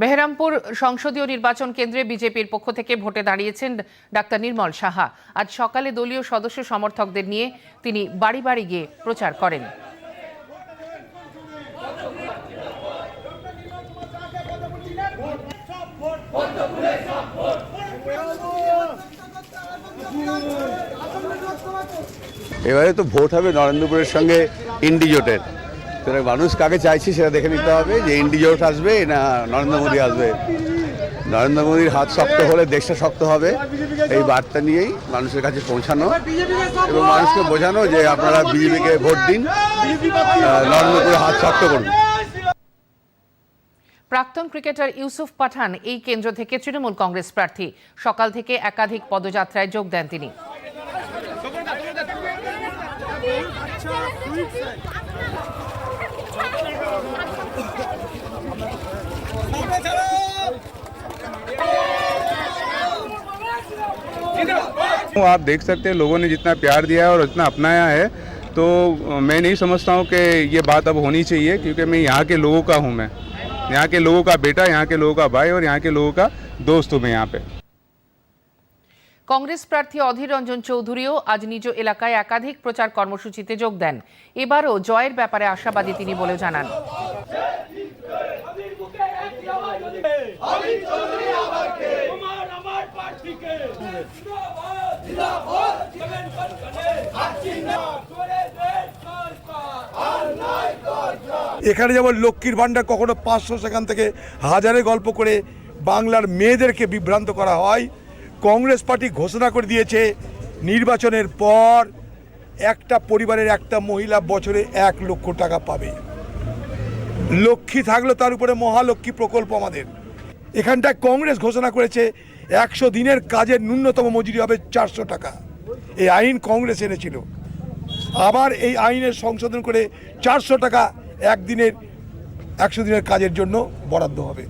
বেহরামপুর সংসদীয় নির্বাচন কেন্দ্রে বিজেপির পক্ষ থেকে ভোটে দাঁড়িয়েছেন ডাক্তার নির্মল সাহা। আজ সকালে দলীয় সদস্য সমর্থকদের নিয়ে তিনি বাড়ি বাড়ি গিয়ে প্রচার করেন। এবারে তো ভোট হবে নরেন্দ্রপুরের সঙ্গে ইন্ডিজোটের। সুতরাং মানুষ কাকে চাইছে সেটা দেখে নিতে হবে যে ইন্ডিজোট আসবে না নরেন্দ্র মোদী আসবে নরেন্দ্র মোদীর হাত শক্ত হলে দেশটা শক্ত হবে এই বার্তা নিয়েই মানুষের কাছে পৌঁছানো এবং মানুষকে বোঝানো যে আপনারা বিজেপিকে ভোট দিন আহ, নরেন্দ্রপুরের হাত শক্ত করুন প্রাক্তন ক্রিকেটার ইউসুফ পাঠান এই কেন্দ্র থেকে তৃণমূল কংগ্রেস প্রার্থী সকাল থেকে একাধিক পদযাত্রায় যোগ দেন তিনি आप देख सकते हैं लोगों ने जितना प्यार दिया है और इतना अपनाया है तो मैं नहीं समझता हूँ कि ये बात अब होनी चाहिए क्योंकि मैं यहाँ के लोगों का हूँ मैं यहाँ के लोगों का बेटा यहाँ के लोगों का भाई और यहाँ के लोगों का दोस्त हूँ मैं यहाँ पे কংগ্রেস প্রার্থী অধীর রঞ্জন চৌধুরীও আজ নিজ এলাকায় একাধিক প্রচার কর্মসূচিতে যোগ দেন এবারও জয়ের ব্যাপারে আশাবাদী তিনি বলে জানান এখানে যেমন লক্ষ্মীর ভাণ্ডার কখনো পাঁচশো সেখান থেকে হাজারে গল্প করে বাংলার মেয়েদেরকে বিভ্রান্ত করা হয় কংগ্রেস পার্টি ঘোষণা করে দিয়েছে নির্বাচনের পর একটা পরিবারের একটা মহিলা বছরে এক লক্ষ টাকা পাবে। লক্ষ্মী থাকল তার উপরে মহালক্ষ্মী প্রকল্প আমাদের। এখানটায় কংগ্রেস ঘোষণা করেছে একশো দিনের কাজের ন্যূনতম মজুরি হবে চারশো টাকা। এই আইন কংগ্রেস এনেছিল। আবার এই আইনের সংশোধন করে চারশো টাকা একদিনের, একশো দিনের কাজের জন্য বরাদ্দ হবে।